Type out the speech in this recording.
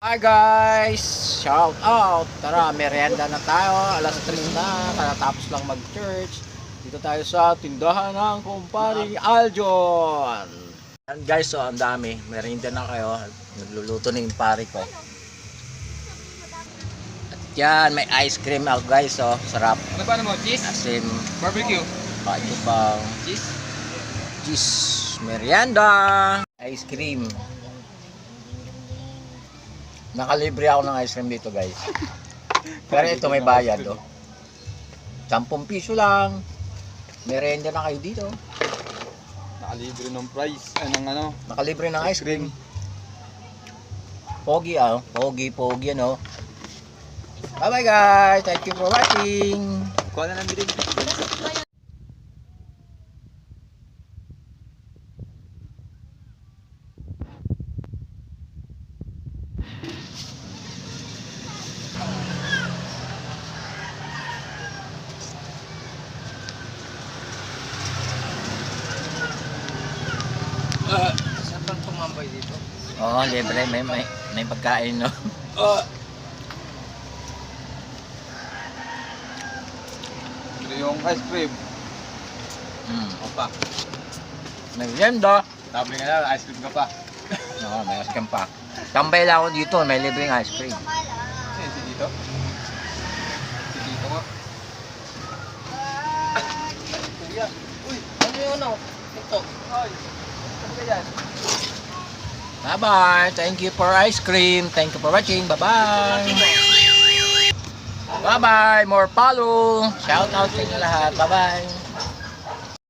Hi guys! Shout out! Tara, merienda na tayo. Alas 3 na. Katatapos lang mag-church. Dito tayo sa tindahan ng kumparing Aljon. Yan guys, so ang dami. Merienda na kayo. Nagluluto na yung pare ko. At yan, may ice cream out guys. So, sarap. Ano ba mo? Cheese? Asim. Barbecue? Pa ito pang Cheese? cheese merienda. Ice cream. Nakalibre ako ng ice cream dito guys. Pero ito may bayad oh. 10 piso lang. Merienda na kayo dito. Nakalibre ng price. Ay, ng ano? Nakalibre ng ice cream. Pogi ah. Pogi, pogi ano. Bye bye guys. Thank you for watching. Kuha na lang din. Uh, saan bang tumambay dito? Oo, libre. May, may, may pagkain no. Uh, ito yung ice cream. Mm. Opa. Merienda. Sabi nga lang, ice cream ka pa. Oo, may ice cream pa. Tambay lang ako dito. May libreng ice cream. Kasi si dito? Si dito nga. Kuya, uy, ano yun ano? Ito. Ay? Bye-bye. Thank you for ice cream. Thank you for watching. Bye-bye. Bye-bye. More follow. Shout out sa inyo lahat. Bye-bye.